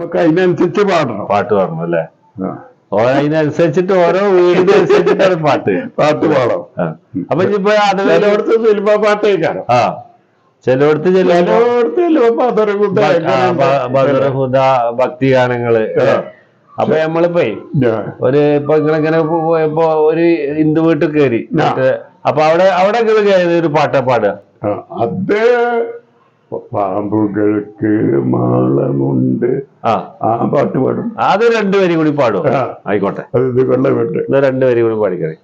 നമുക്ക് അതിനനുസരിച്ച് പാടണം. പാട്ട് പാടണം അല്ലേ? അതിനനുസരിച്ചിട്ട് ഓരോ വീടിന് അനുസരിച്ചിട്ടാണ് പാട്ട്. പാട്ട് പാടാം ആ. അപ്പൊ ഇപ്പൊ അത് ചിലയിടത്ത് സിനിമ കേൾക്കാനോ? ആ. ചിലയിടത്ത് ചില ചിലയിടത്ത് ഭക്തി ഗാനങ്ങൾ. അപ്പൊ നമ്മളിപ്പോ. ഒരു ഇപ്പൊ നിങ്ങളിങ്ങനെ പോയപ്പോ ഒരു ഹിന്ദു വീട്ടിൽ കയറി അപ്പൊ അവിടെ അവിടെ നിങ്ങൾ ഒരു പാട്ടാ പാടുക? അത് പാമ്പുകൾക്ക് മാളമുണ്ട്. ആ. ആ പാട്ട് പാടും. അത് രണ്ടുപേരും കൂടി പാടും. ആയിക്കോട്ടെ. ഇത് ഇത് രണ്ടുപേരും കൂടി പാടിക്കണേ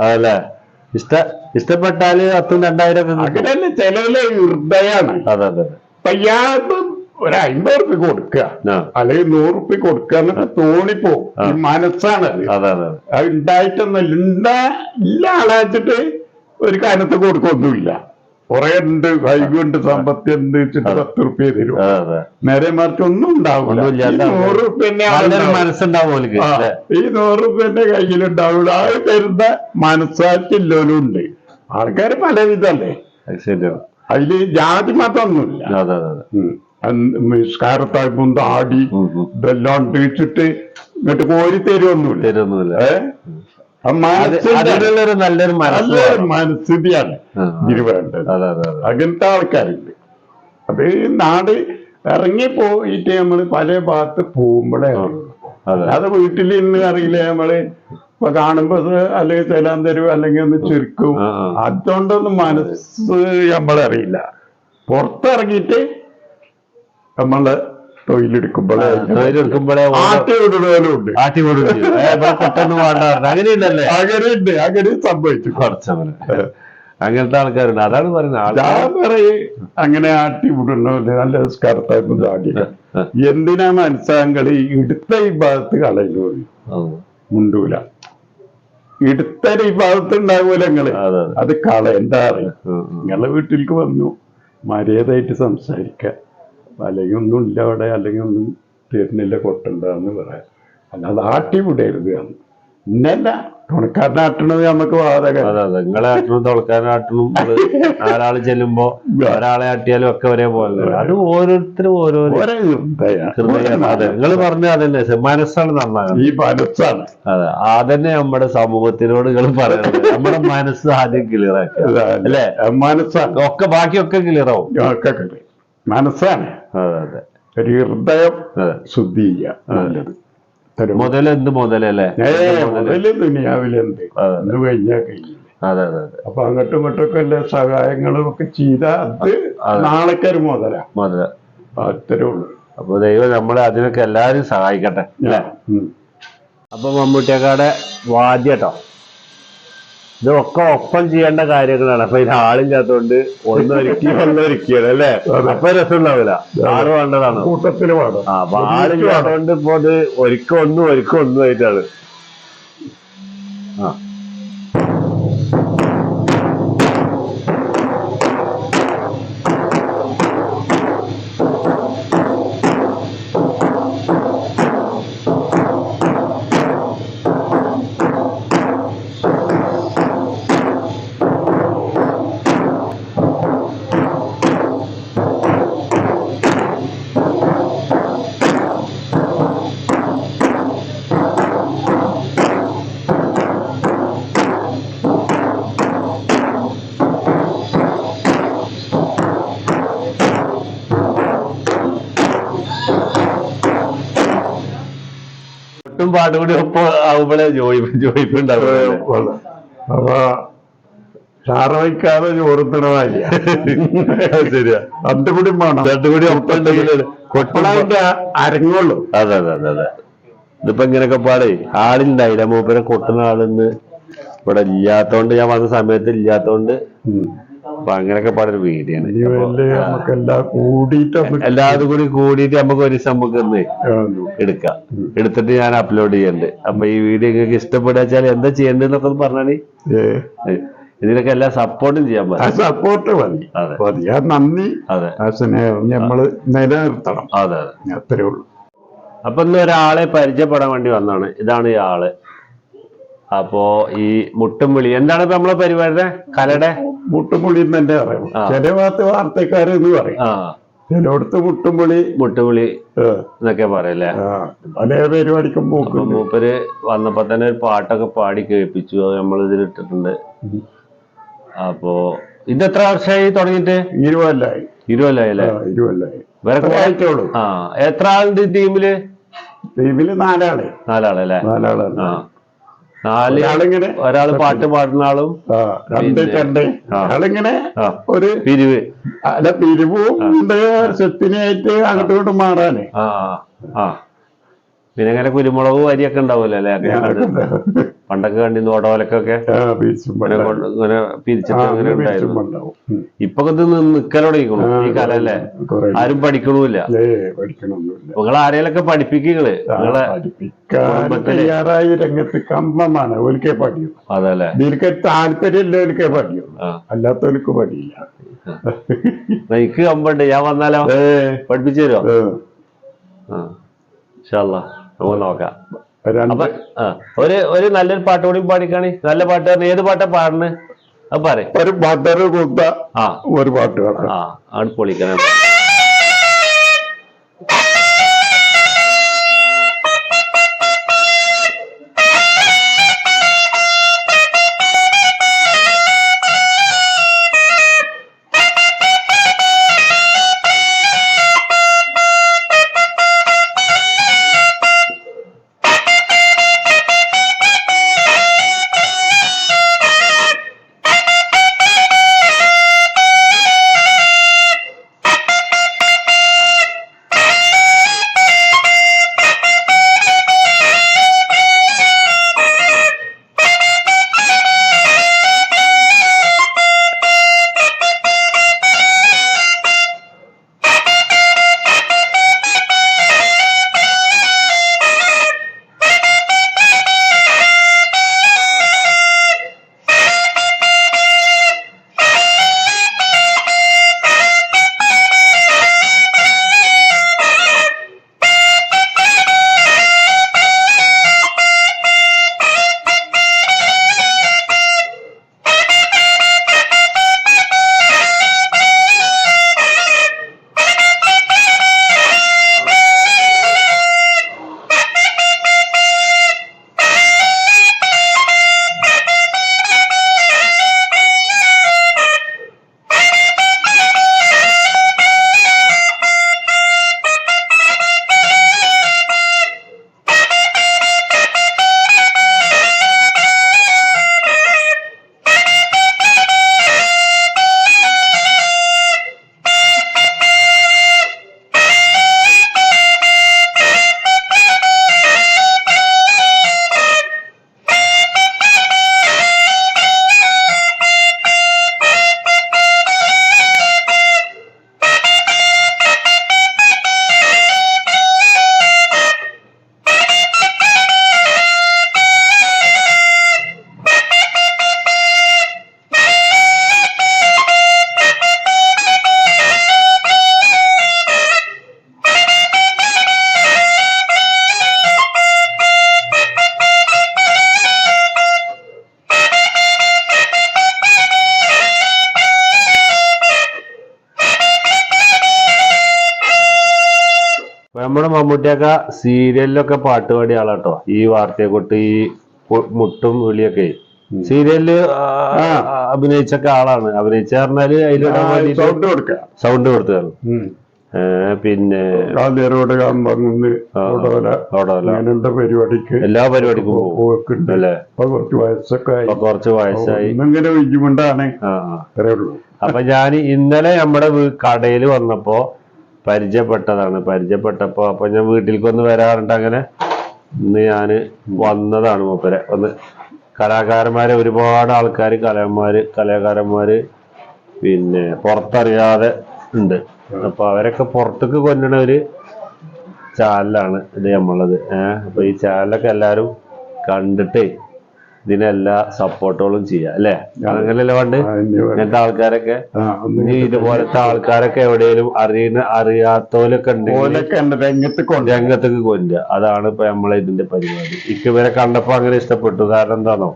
അതല്ലേ? ഇഷ്ട ഇഷ്ടപ്പെട്ടാൽ പത്തും രണ്ടായിരം അങ്ങനെ ചിലവിലെ ഹൃദയാണ് അതെ അതെ. അപ്പൊ ഇയാൾക്ക് ഒരു അമ്പത് റുപ്യ കൊടുക്കുക. അല്ലെങ്കിൽ നൂറ് റുപ്യ കൊടുക്കുക എന്നിട്ട് തോണിപ്പോ. മനസ്സാണ് അത്. ഉണ്ടായിട്ടൊന്നുമില്ല ഉണ്ടാ ഇല്ല ആളാച്ചിട്ട് ഒരു കാര്യത്തെ കൊടുക്കൊന്നുമില്ല. കുറെ ഉണ്ട് വൈകുണ്ട് സമ്പത്തുണ്ട് വെച്ചിട്ട് പത്ത് റുപ്യ തരും. നേരെ മറിച്ച് ഒന്നും ഉണ്ടാവില്ല നൂറ് അല്ലേ? ഈ നൂറ് റുപ്യന്റെ കയ്യിലുണ്ടാവില്ല അത് തരുന്ന മനസ്സാറ്റില്ലോലും ഉണ്ട് ആൾക്കാർ പലവിധല്ലേ? അതിൽ ജാതി മതമൊന്നുമില്ല. ആടി നിസ്കാരത്തായ്പും താടി ഉം, ഉം. ഇതെല്ലാം ഇങ്ങോട്ട് കോരി തരുമൊന്നുമില്ല തരുമൊന്നുമില്ല ഏ? നല്ലൊരു നല്ലൊരു. മനസ്ഥിതിയാണ് ഇതിന് വേണ്ടത് അങ്ങനത്തെ ആൾക്കാരുണ്ട്. അത് നാട് ഇറങ്ങി പോയിട്ട് നമ്മൾ പല ഭാഗത്ത് പോകുമ്പോഴേ അത്. വീട്ടിൽ ഇന്ന് അറിയില്ല നമ്മൾ ഇപ്പൊ കാണുമ്പോ അല്ലെങ്കിൽ തരാൻ തരും അല്ലെങ്കിൽ ഒന്ന് ചുരുക്കും. അതുകൊണ്ടൊന്നും മനസ്സ് നമ്മളറിയില്ല. പുറത്തിറങ്ങിയിട്ട് നമ്മൾ തൊഴിലെടുക്കുമ്പോഴേ തൊഴിലെടുക്കുമ്പോഴേ പെട്ടെന്ന് വേണ്ട അങ്ങനെയുണ്ടല്ലേ? അങ്ങനെ ഉണ്ട് അങ്ങനെ സംഭവിച്ചു. കുറച്ചവന്. അങ്ങനത്തെ ആൾക്കാരുണ്ട്. അതാണ് പറയുന്നത്. ആൾക്കാർ ഞാൻ പറയും അങ്ങനെ ആട്ടി വിടുന്നവര് നല്ല സ്കർത്തായിരുന്നു ചാടി എന്തിനാ മനസ്സാങ്കളി ഇടുത്ത ഈ ഭാഗത്ത് കളയുന്നു മുണ്ടൂല. ഇടുത്ത ഈ ഭാഗത്ത് ഉണ്ടാവൂല നിങ്ങൾ. അതെ അതെ. അത് കള എന്താ അറിയാം. നിങ്ങളെ വീട്ടിലേക്ക് വന്നു. മര്യാദയായിട്ട് സംസാരിക്ക. അല്ലെങ്കിൽ ഒന്നും ഇല്ല അവിടെ അല്ലെങ്കിൽ ഒന്നും തരുന്നില്ല കൊട്ടണ്ടെന്ന് പറയാം. അല്ലാതെ ആട്ടി വിടരുത് എന്ന്. ഇന്നല്ല തുണക്കാരനാട്ടണത് നമുക്ക് വാതകം. അതെ അതെ. നിങ്ങളെ ആട്ടണം തുളക്കാനാട്ടണം നാലാൾ ചെല്ലുമ്പോ ഒരാളെ ആട്ടിയാലും ഒക്കെ ഒരേപോലെ അത് ഓരോരുത്തരും ഓരോരോ ഒരേ അതെ. നിങ്ങൾ പറഞ്ഞ അതന്നെ. മനസ്സാണ് നന്നാകുന്നത് ഈ മനസ്സാണ്. അതെ. അതന്നെ നമ്മുടെ സമൂഹത്തിനോട് നിങ്ങൾ പറയുന്നത് നമ്മുടെ മനസ്സ് ആദ്യം ക്ലിയർ ആക്കുക. അല്ലേ? മനസ്സാണ്. ഒക്കെ ബാക്കിയൊക്കെ ക്ലിയർ ആവും. ഒക്കെ കളി. മനസ്സാണ്. അതെ അതെ. ഒരു ഹൃദയം ശുദ്ധി നല്ലത്. മുതൽ മുതലല്ലേ? മുതൽ? ദുനിയാവിലെന്ത്? അതെ. കഴിഞ്ഞാൽ കഴിഞ്ഞില്ല അതെ അതെ അതെ. അപ്പൊ അങ്ങോട്ടും ഇങ്ങോട്ടൊക്കെ എല്ലാ സഹായങ്ങളും ഒക്കെ ചെയ്ത അത്. നാളേക്കൊരു മുതലാ. മുതല. അത്രേ ഉള്ളൂ. അപ്പൊ ദൈവം നമ്മളെ അതിനൊക്കെ എല്ലാരും സഹായിക്കട്ടെ അല്ലേ. അപ്പൊ മമ്മൂട്ടിയക്കാടെ വാദ്യട്ടോ. ഇതൊക്കെ ഒപ്പം ചെയ്യേണ്ട കാര്യങ്ങളാണ്. അപ്പൊ ഇതിന് ആളില്ലാത്തോണ്ട് ഒന്നൊരുക്കി ഒന്നൊരുക്കിയാണ് അല്ലേ? അപ്പൊ രസമുണ്ടാവില്ല. ആൾ വേണ്ടതാണ്. കൂട്ടത്തിൽ വേണം. അപ്പൊ ആളില്ലാത്തോണ്ട് ഇപ്പൊ ഇത് ഒരുക്കം ഒന്നും ഒരുക്കം ഒന്നും ആയിട്ടാണ്. ആ. പാട്ടും പാട്ടും കൂടി ഒപ്പം ആവുമ്പോഴേ ജോയി ജോയിപ്പുണ്ടാവും അപ്പൊ ചാറ വയ്ക്കാതെ ചോറുത്തണ കാര്യ ശരിയാ. രണ്ടും കൂടി വേണം. രണ്ടും കൂടി ഒപ്പം ഉണ്ടെങ്കിലേ കൊട്ടളതിന്റെ അരങ്ങുള്ളൂ. അതെ അതെ അതെ അതെ. ഇതിപ്പോ ഇങ്ങനെയൊക്കെ പാടേ ആളിണ്ടായില്ല മൂപ്പരെ കൊട്ടുന്ന ആളിന്ന് ഇവിടെ ഇല്ലാത്തോണ്ട് ഞാൻ വന്ന സമയത്ത് ഇല്ലാത്തോണ്ട്. അപ്പൊ അങ്ങനെയൊക്കെ പാടൊരു ഒരു കൂടിയിട്ടൊന്ന് എല്ലാവരും കൂടി കൂടിയിട്ട് നമുക്ക് ഒരു ദിവസം നമുക്ക് ഒന്ന് എടുക്കാം. എടുത്തിട്ട് ഞാൻ അപ്ലോഡ് ചെയ്യണ്ട്. അപ്പൊ ഈ വീഡിയോ നിങ്ങൾക്ക് ഇഷ്ടപ്പെടുക വെച്ചാൽ എന്താ ചെയ്യേണ്ടതെന്നൊക്കെ ഒന്ന് പറഞ്ഞാൽ? ഇതിനൊക്കെ എല്ലാം സപ്പോർട്ടും ചെയ്യാൻ പറ്റും. സപ്പോർട്ട് മതി. അതെ. മതി. ആ നന്ദി. അതെ. ആ സ്നേഹം. നമ്മൾ നിലനിർത്തണം. അതെ അതെ. അത്രേ ഉള്ളൂ. അപ്പൊ ഇന്ന് ഒരാളെ പരിചയപ്പെടാൻ വേണ്ടി വന്നാണ് ഇതാണ് ഈ ആൾ. അപ്പോ ഈ മുട്ടും വിളി എന്താണ് ഇപ്പൊ നമ്മളെ പരിപാടിയുടെ കലയുടെ? മുട്ടുപൊളി എന്ന് തന്നെ പറയും. ചില ഭാഗത്ത് വാർത്തക്കാരെന്ന് പറയും. ചിലയിടത്ത് മുട്ടുപൊളി മുട്ടുവിളി ഏ, എന്നൊക്കെ പറയല്ലേ അതേ പല പരിപാടിക്കും മൂപ്പര് വന്നപ്പോ തന്നെ ഒരു പാട്ടൊക്കെ പാടി കേൾപ്പിച്ചു അത് നമ്മൾ ഇതിൽ ഇട്ടിട്ടുണ്ട്. അപ്പോ ഇത് എത്ര വർഷമായി തുടങ്ങിയിട്ട്? ഇരുപല്ലായി ഇരുപല്ലായി ഇവരൊക്കെ ആയിട്ടോളൂ ആ. എത്ര ആളുണ്ട് ടീമിൽ? ടീമിൽ നാലാൾ. നാലാളല്ലേ നാലാളാണ്. ആ. നാല് ഒരാൾ പാട്ട് പാടുന്ന ആളും രണ്ട് രണ്ട്. ആളിങ്ങനെ ഒരു പിരിവ്. അല്ല പിരിവും ഉണ്ട്. സ്വത്തിനായിട്ട് അങ്ങോട്ടും ഇങ്ങോട്ടും മാറാന്. ആ, ആ. പിന്നെ അങ്ങനെ കുരുമുളക് വരിയൊക്കെ ഉണ്ടാവുമല്ലോ അല്ലേ? പണ്ടൊക്കെ കണ്ടിരുന്നു ഓടോലക്കൊക്കെ ബീച്ചും ഇങ്ങനെ. പിരിച്ചിട്ട് ആ, ഉണ്ടായിരുന്നു. ഇപ്പൊ ഇത് നിക്കലോടിക്കണു ഈ കല അല്ലേ? ആരും പഠിക്കണമില്ല നിങ്ങൾ ആരെയൊക്കെ പഠിപ്പിക്കുകൾ ആ, നിങ്ങളെ പഠിപ്പിക്കാൻ കുടുംബത്തിൽ. തയ്യാറായി രംഗത്ത് കമ്പമാണ്. ഓലിക്കേ പഠിയും അതല്ലേ താല്പര്യം താല്പര്യമില്ല ഓലിക്കേ പഠിയും അല്ലാത്തവർക്ക് പഠിയില്ല. എനിക്ക് കമ്പുണ്ട്. ഞാൻ വന്നാലോ? പഠിപ്പിച്ചു തരുമോ ആ. ഇൻഷാല്ല നമുക്ക് നോക്കാം. അപ്പൊ ഒരു ഒരു നല്ലൊരു പാട്ട് കൂടി പാടിക്കാണി. നല്ല പാട്ട് ഏത് പാട്ടാ പാടുന്നത് അത് പറ ഒരു പാട്ടൊരു ഒരു പാട്ട് ആ ആണ് പൊളിക്കണം നമ്മുടെ മമ്മൂട്ടിയൊക്കെ സീരിയലിലൊക്കെ പാട്ട് പാടിയ ആളാട്ടോ. ഈ വാർത്തയെ കൊട്ട് ഈ മുട്ടും വിളിയൊക്കെ. സീരിയലിൽ അഭിനയിച്ച അഭിനയിച്ചൊക്കെ ആളാണ്. അഭിനയിച്ച പറഞ്ഞാൽ അതിലിടാൻ വേണ്ടി സൗണ്ട് കൊടുക്കുക സൗണ്ട് കൊടുത്തതാണ്. പിന്നെ കാന്തേരോട് അങ്ങനത്തെ പരിപാടിക്ക് എല്ലാ പരിപാടിക്കും പോകും. പോക്കുണ്ട്. അല്ലേ? കുറച്ച് വയസ്സൊക്കെ കുറച്ച് വയസ്സായി. ആ ആ. അത്രേ ഉള്ളൂ. അപ്പൊ ഞാൻ ഇന്നലെ നമ്മുടെ കടയിൽ വന്നപ്പോ പരിചയപ്പെട്ടതാണ്. പരിചയപ്പെട്ടപ്പോൾ അപ്പൊ ഞാൻ വീട്ടിലേക്ക് ഒന്ന് വരാറുണ്ട് അങ്ങനെ. ഇന്ന് ഞാൻ വന്നതാണ് മൂപ്പരെ. ഒന്ന് കലാകാരന്മാരെ ഒരുപാട് ആൾക്കാർ കലാകാരന്മാർ കലാകാരന്മാർ പിന്നെ പുറത്തറിയാതെ ഉണ്ട്. അപ്പൊ അവരൊക്കെ പുറത്തേക്ക് കൊല്ലണ ഒരു ചാനലാണ് ഇത് നമ്മളത് ഏഹ് അപ്പൊ ഈ ചാനലൊക്കെ എല്ലാവരും കണ്ടിട്ടേ ഇതിനെല്ലാ സപ്പോർട്ടുകളും ചെയ്യാം അല്ലേ? അങ്ങനെയല്ലേ പണ്ട് ഇങ്ങനത്തെ ആൾക്കാരൊക്കെ? ഇനി ഇതുപോലത്തെ ആൾക്കാരൊക്കെ എവിടെയെങ്കിലും അറിയുന്ന അറിയാത്തവരൊക്കെ ഉണ്ട് രംഗത്ത് രംഗത്തേക്ക് കൊല്ലുക അതാണ് ഇപ്പൊ നമ്മളെ ഇതിന്റെ പരിപാടി. ഇക്ക് ഇവരെ കണ്ടപ്പോ അങ്ങനെ ഇഷ്ടപ്പെട്ടു. കാരണം എന്താണോ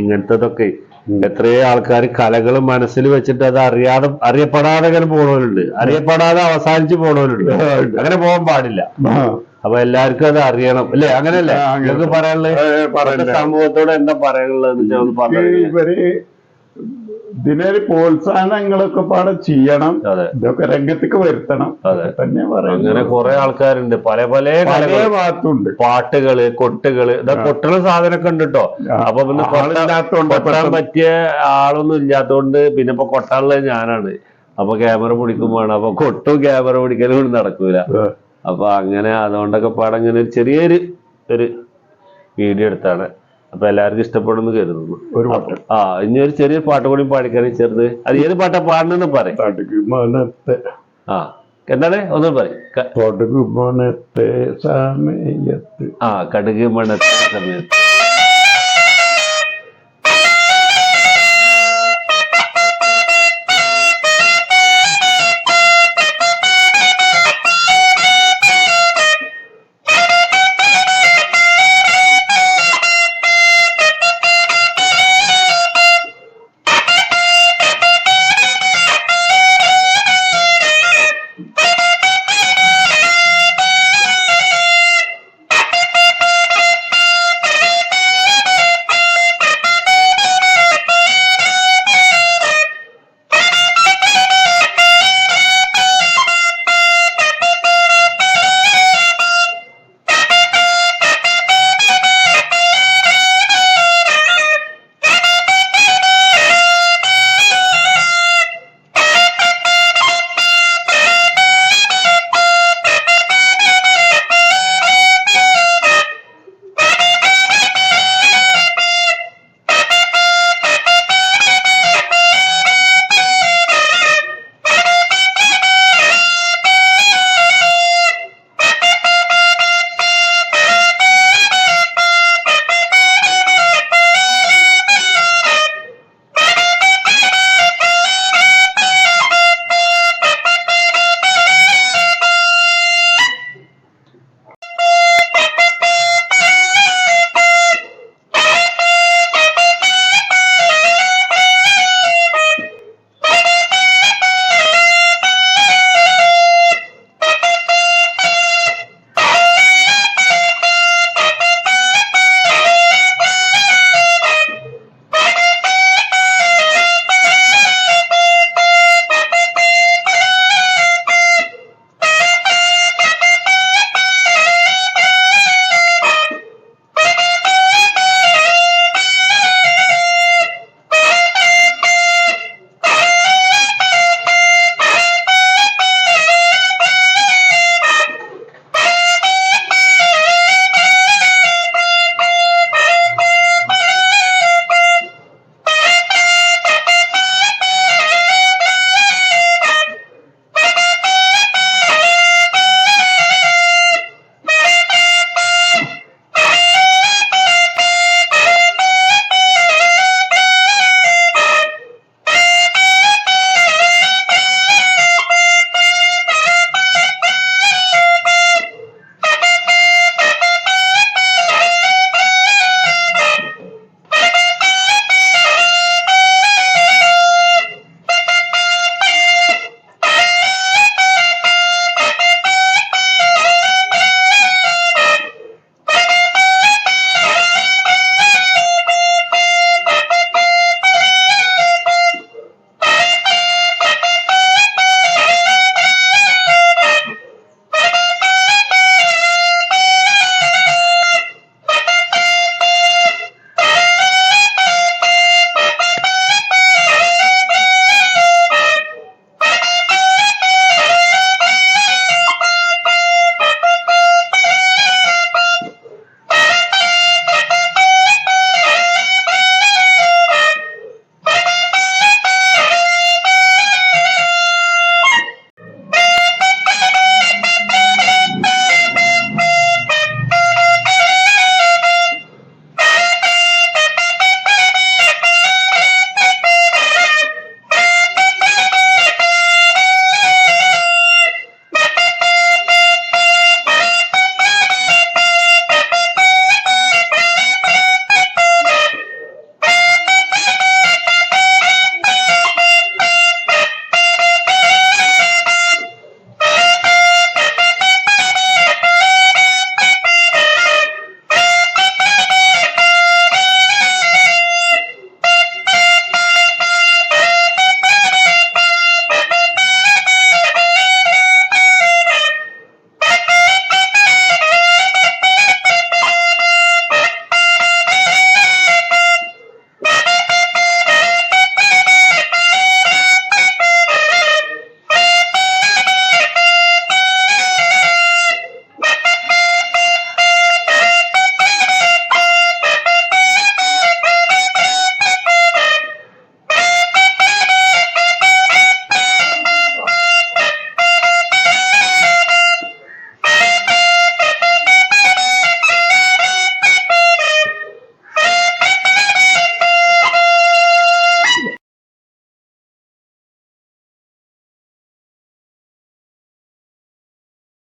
ഇങ്ങനത്തതൊക്കെ എത്രയോ ആൾക്കാർ കലകൾ മനസ്സിൽ വെച്ചിട്ട് അത് അറിയാതെ അറിയപ്പെടാതെ അങ്ങനെ പോണവരുണ്ട്. അറിയപ്പെടാതെ അവസാനിച്ച് പോണവരുണ്ട്. അങ്ങനെ പോകാൻ പാടില്ല. അപ്പൊ എല്ലാവർക്കും അത് അറിയണം. അല്ലേ? അങ്ങനെയല്ലേ? നിങ്ങൾക്ക് പറയാനുള്ളത്? സമൂഹത്തോട് എന്താ പറയാനുള്ളത് ഇവർ ഇതിനൊരു പ്രോത്സാഹനങ്ങളൊക്കെ പാടെ ചെയ്യണം. ഇതൊക്കെ രംഗത്തേക്ക് വരുത്തണം. അതെ. തന്നെ പറയാം അങ്ങനെ കുറെ ആൾക്കാരുണ്ട്. പല പല ഭാഗത്തുണ്ട്. പാട്ടുകൾ കൊട്ടുകൾ ഇതാ കൊട്ടുള്ള സാധനമൊക്കെ ഉണ്ട് കേട്ടോ അപ്പൊ പിന്നെ കൊട്ടാൻ പറ്റിയ ആളൊന്നും ഇല്ലാത്തോണ്ട് പിന്നെ ഇപ്പൊ കൊട്ടാനുള്ളത് ഞാനാണ്. അപ്പൊ ക്യാമറ പിടിക്കുമ്പോഴാണ്. അപ്പൊ കൊട്ടും ക്യാമറ പിടിക്കലും കൂടി നടക്കൂല. അപ്പൊ അങ്ങനെ അതുകൊണ്ടൊക്കെ പാടെ ഇങ്ങനെ ഒരു ചെറിയൊരു ഒരു വീഡിയോ എടുത്താണ്. അപ്പൊ എല്ലാവർക്കും ഇഷ്ടപ്പെടുന്നു കരുതുന്നു. ഒരു ആ ഇനി ഒരു ചെറിയ പാട്ട് കൂടി പാടിക്കാനും ചെറുത്. അത് ഏത് പാട്ടാ പാടണെന്ന് പറയും. മനത്തെ. ആ എന്താണ്? ഒന്ന് പറയും. ക- സമയത്ത്. ആ കടുക് മണത്തെ സമയത്ത്.